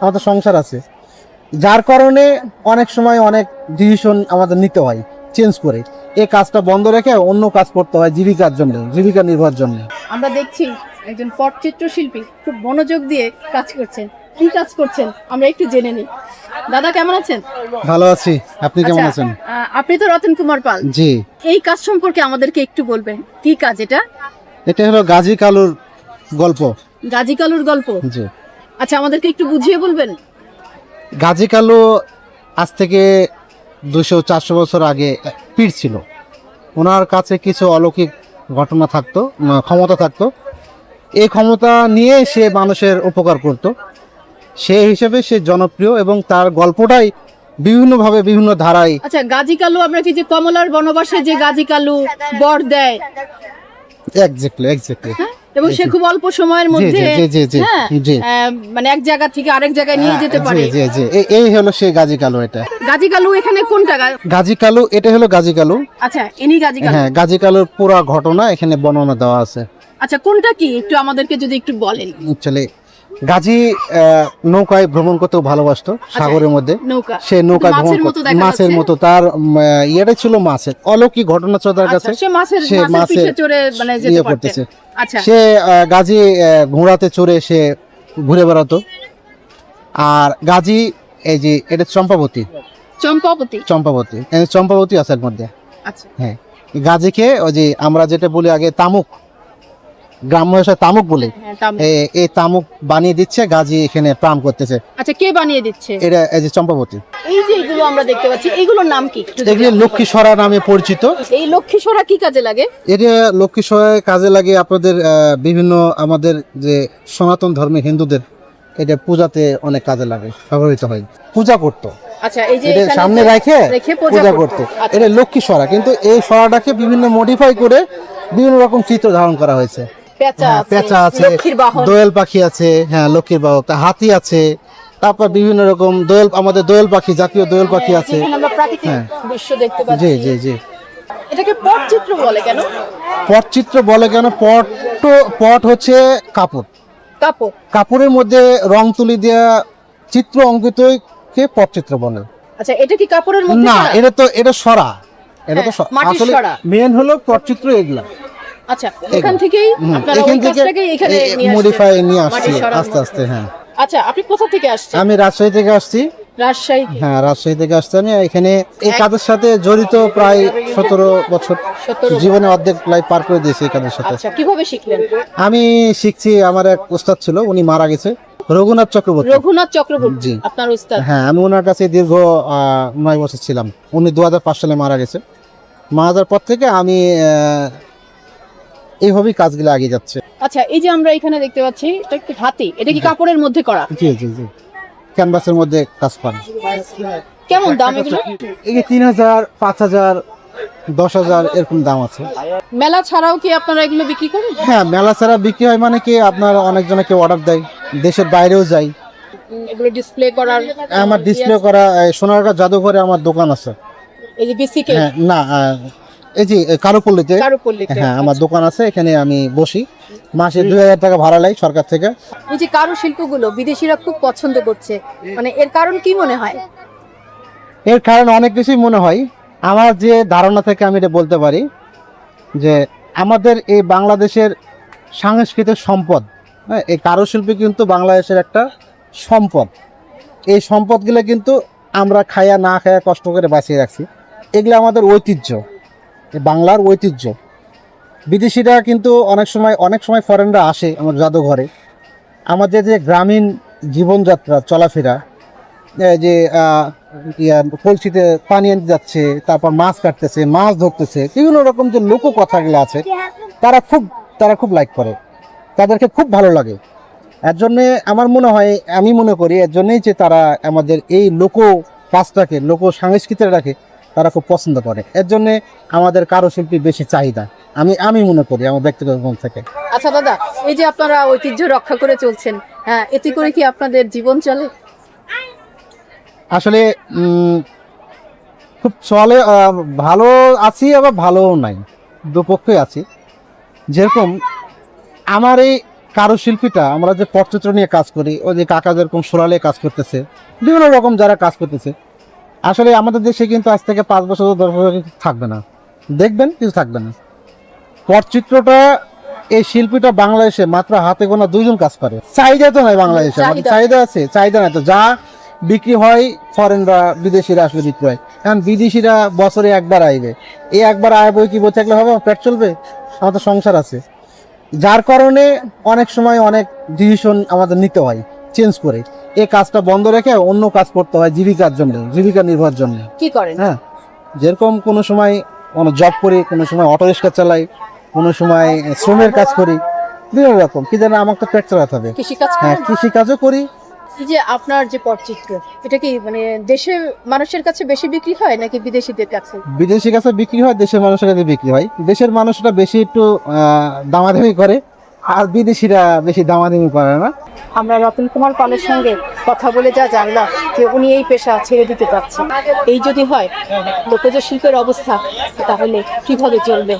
আমাদের সংসার আছে। যার কারণে অনেক সময় অনেক ডিসিশন আমাদের নিতে হয় চেঞ্জ করে। এই কাজটা বন্ধ রেখে অন্য কাজ করতে হয় জীবিকার জন্য জীবিকা নির্ভর জন্য। আমরা দেখছি একজন পটচিত্র শিল্পী খুব মনোযোগ দিয়ে কাজ করছেন। কি কাজ করছেন? আমরা একটু জেনে নিই। দাদা কেমন আছেন? ভালো আছি। আপনি কেমন আচ্ছা, আছেন? আপনি তো রতন কুমার পাল। জি। এই কাজ সম্পর্কে আমাদেরকে একটু বলবেন। কি কাজ এটা? এটা হলো গাজী কালুর গল্প। গাজী কালুর গল্প? জি। আচ্ছা আমাদেরকে একটু বুঝিয়ে বলবেন। গাজী কালু আজ থেকে দুশো চারশো বছর আগে পীর ছিল। ওনার কাছে কিছু অলৌকিক ঘটনা থাকতো ক্ষমতা থাকতো। এই ক্ষমতা নিয়ে সে মানুষের উপকার করত। সে হিসেবে সে জনপ্রিয় এবং তার গল্পটাই বিভিন্নভাবে বিভিন্ন ধারায় আচ্ছা গাজী কালু আমরা কি যে কমলার বনবাসে যে গাজী কালু বর দেয়। এক্স্যাক্টলি এক্স্যাক্টলি হ্যাঁ? এবং সে খুব অল্প সময়ের মধ্যে হ্যাঁ, মানে এক জায়গা থেকে আরেক জায়গায় নিয়ে যেতে পারে। জি জি। এই- হলো সে গাজী কালু এটা। গাজী কালু এখানে কোনটা? গাজী কালু এটা হলো গাজী কালু আচ্ছা ইনি গাজী কালু হ্যাঁ গাজী কালুর পুরো ঘটনা এখানে বর্ণনা দেওয়া আছে। আচ্ছা কোনটা কি? একটু আমাদেরকে যদি একটু বলেন। চলে গাজী নৌকায় ভ্রমণ করতে ভালোবাসতো সাগরের মধ্যে। সে নৌকায় আচ্ছা। ভ্রমণ মাছের মতো করতো মাছের মতো তার ইয়েটা ছিল মাছের। অলৌকিক ঘটনা ছিল তার কাছে আচ্ছা, সে মাছের মানে ইয়ে করতেছে। আচ্ছা। সে গাজী ঘোড়াতে চড়ে সে ঘুরে বেড়াতো। আর গাজী এই যে এটা চম্পাবতী। চম্পাবতী? চম্পাবতী। চম্পাবতী আছে এর মধ্যে আচ্ছা। হ্যাঁ। গাজীকে ওই যে আমরা যেটা বলি আগে তামুক। গ্রাম্য ভাষায় তামুক বলি। হ্যাঁ, এ- এই তামুক বানিয়ে দিচ্ছে গাজী এখানে প্রাণ করতেছে। আচ্ছা কে বানিয়ে দিচ্ছে? এটা এই যে চম্পাবতী। এই যে এগুলো আমরা দেখতে পাচ্ছি এগুলোর নাম কি? এগুলি আপনি লক্ষ্মী সরা নামে পরিচিত। এই লক্ষ্মী সোরা কি কাজে লাগে? এটা লক্ষ্মী সরায় কাজে লাগে আপনাদের বিভিন্ন আমাদের যে সনাতন ধর্মে হিন্দুদের এটা পূজাতে অনেক কাজে লাগে ব্যবহৃত হয়। পূজা করতো। আচ্ছা এই যে সামনে রেখে পূজা করতো। করতো। আচ্ছা, এটা লক্ষ্মী সরা কিন্তু এই সরাটাকে বিভিন্ন মডিফাই করে বিভিন্ন রকম চিত্র ধারণ করা হয়েছে। পেঁচা হ্যাঁ, আছে, পেঁচা আছে দোয়েল পাখি আছে হ্যাঁ লক্ষ্মীর বাহক হাতি আছে তারপর বিভিন্ন রকম দোয়েল আমাদের দোয়েল পাখি জাতীয় দোয়েল পাখি আছে। হ্যাঁ। জি জি জি। এটাকে পটচিত্র বলে কেন? পটচিত্র বলে কেন? পট পট হচ্ছে কাপড়। কাপড়। কাপড়ের মধ্যে রং তুলি দেওয়া চিত্র অঙ্কিতকে পটচিত্র বলে। আচ্ছা এটা কি কাপড়ের মধ্যে না এটা তো এটা সরা। এটা তো হ্যাঁ, আসলে। মেন হলো পটচিত্র এগুলা। আচ্ছা এখান থেকেই আপনারা ওই থেকে এখানে নিয়ে মডিফাই নিয়ে আসছি আস্তে আস্তে হ্যাঁ। আচ্ছা আপনি কোথা থেকে আসছেন? আমি রাজশাহী থেকে আসছি। রাজশাহী হ্যাঁ রাজশাহী থেকে আসছি আমি। এখানে এই কাজের সাথে জড়িত প্রায় সতেরো বছর জীবনে অর্ধেক লাইফ পার করে দিয়েছি এই কাজের সাথে। আচ্ছা কীভাবে শিখলেন? আমি শিখছি আমার এক ওস্তাদ ছিল উনি মারা গেছে। রঘুনাথ চক্রবর্তী। রঘুনাথ চক্রবর্তী আপনার হ্যাঁ আমি ওনার কাছে দীর্ঘ নয় বছর ছিলাম। উনি দু হাজার পাঁচ সালে মারা গেছে। মারা যাওয়ার পর থেকে আমি এইভাবেই কাজগুলো এগিয়ে যাচ্ছে। আচ্ছা এই যে আমরা এখানে দেখতে পাচ্ছি এটা কি হাতি? এটা কি কাপড়ের মধ্যে করা? জি জি জি। ক্যানভাসের মধ্যে কাজ পান কেমন দাম এগুলো? এই যে তিন হাজার পাঁচ হাজার দশ হাজার এরকম দাম আছে। মেলা ছাড়াও কি আপনারা এগুলো বিক্রি করেন? হ্যাঁ মেলা ছাড়া বিক্রি হয় মানে কি আপনার অনেকজনে কেউ অর্ডার দেয় দেশের বাইরেও যাই। এগুলো ডিসপ্লে করার আমার ডিসপ্লে করা সোনারগাঁ জাদুঘরে আমার দোকান আছে। এই যে বিসিকে হ্যাঁ না এই যে কারুপল্লিতে? কারুপল্লীতে হ্যাঁ আমার দোকান আছে এখানে আমি বসি। মাসে দুই হাজার টাকা ভাড়া লাই সরকার থেকে। এই যে কারু শিল্পগুলো বিদেশিরা খুব পছন্দ করছে। মানে এর কারণ কি মনে হয়? এর কারণ অনেক কিছুই মনে হয়। আমার যে ধারণা থেকে আমি এটা বলতে পারি যে আমাদের এই বাংলাদেশের সাংস্কৃতিক সম্পদ হ্যাঁ এই কারুশিল্পী কিন্তু বাংলাদেশের একটা সম্পদ। এই সম্পদগুলো কিন্তু আমরা খায়া না খায়া কষ্ট করে বাঁচিয়ে রাখছি। এগুলো আমাদের ঐতিহ্য। বাংলার ঐতিহ্য। বিদেশিরা কিন্তু অনেক সময় অনেক সময় ফরেনরা আসে আমার জাদুঘরে। আমাদের যে গ্রামীণ জীবনযাত্রা, চলাফেরা যে কলসিতে পানি আনতে যাচ্ছে, তারপর মাছ কাটতেছে, মাছ ধরতেছে, বিভিন্ন রকম যে লোক কথাগুলো আছে, তারা খুব তারা খুব লাইক করে। তাদেরকে খুব ভালো লাগে। এর জন্যে আমার মনে হয়, আমি মনে করি, এর জন্যেই যে তারা আমাদের এই লোক কাজটাকে লোক সংস্কৃতিটাকে তারা খুব পছন্দ করে। এর জন্যে আমাদের কারুশিল্পী বেশি চাহিদা। আমি আমি মনে করি আমার ব্যক্তিগত মন থেকে। আচ্ছা দাদা এই যে আপনারা ঐতিহ্য রক্ষা করে চলছেন হ্যাঁ এতে করে কি আপনাদের জীবন চলে? আসলে খুব চলে ভালো আছি আবার ভালোও নাই। দুপক্ষই আছি। যেরকম আমার এই কারুশিল্পীটা আমরা যে পটচিত্র নিয়ে কাজ করি ওই যে কাকা যেরকম সোরালে কাজ করতেছে বিভিন্ন রকম যারা কাজ করতেছে আসলে আমাদের দেশে কিন্তু আজ থেকে পাঁচ বছর দশ বছর থাকবে না। দেখবেন কিছু থাকবে না। পটচিত্রটা এই শিল্পীটা বাংলাদেশে মাত্র হাতে গোনা দুইজন কাজ করে। চাহিদা তো নাই বাংলাদেশে আমাদের চাহিদা। চাহিদা আছে চাহিদা নাই তো। যা বিক্রি হয় ফরেনরা বিদেশিরা আসলে বিক্রি হয় এখন বিদেশিরা বছরে একবার আইবে। এই একবার আয় বই কি বই থাকলে হবে? পেট চলবে? আমার তো সংসার আছে। যার কারণে অনেক সময় অনেক ডিসিশন আমাদের নিতে হয় চেঞ্জ করে। এই কাজটা বন্ধ রেখে অন্য কাজ করতে হয় জীবিকার জন্য জীবিকা নির্ভর জন্য। কি করেন? হ্যাঁ যেরকম কোনো সময় কোনো জব করি কোনো সময় অটো রিক্সা চালাই কোনো সময় শ্রমের কাজ করি বিভিন্ন রকম। কি জানে আমাকে তো পেট চালাতে হবে। হ্যাঁ করেন? কৃষি কাজও করি। যে আপনার যে পটচিত্র এটা কি মানে দেশের মানুষের কাছে বেশি বিক্রি হয় নাকি বিদেশিদের কাছে? বিদেশি কাছে বিক্রি হয় দেশের মানুষের কাছে বিক্রি হয়। দেশের মানুষরা বেশি একটু দামাদামি করে আর বিদেশিরা বেশি দামাদামি করে না। আমরা রতন কুমার পালের সঙ্গে কথা বলে যা জানলাম যে উনি এই পেশা ছেড়ে দিতে পারছেন। এই যদি হয়, লোকজ শিল্পের অবস্থা, তাহলে কীভাবে চলবে?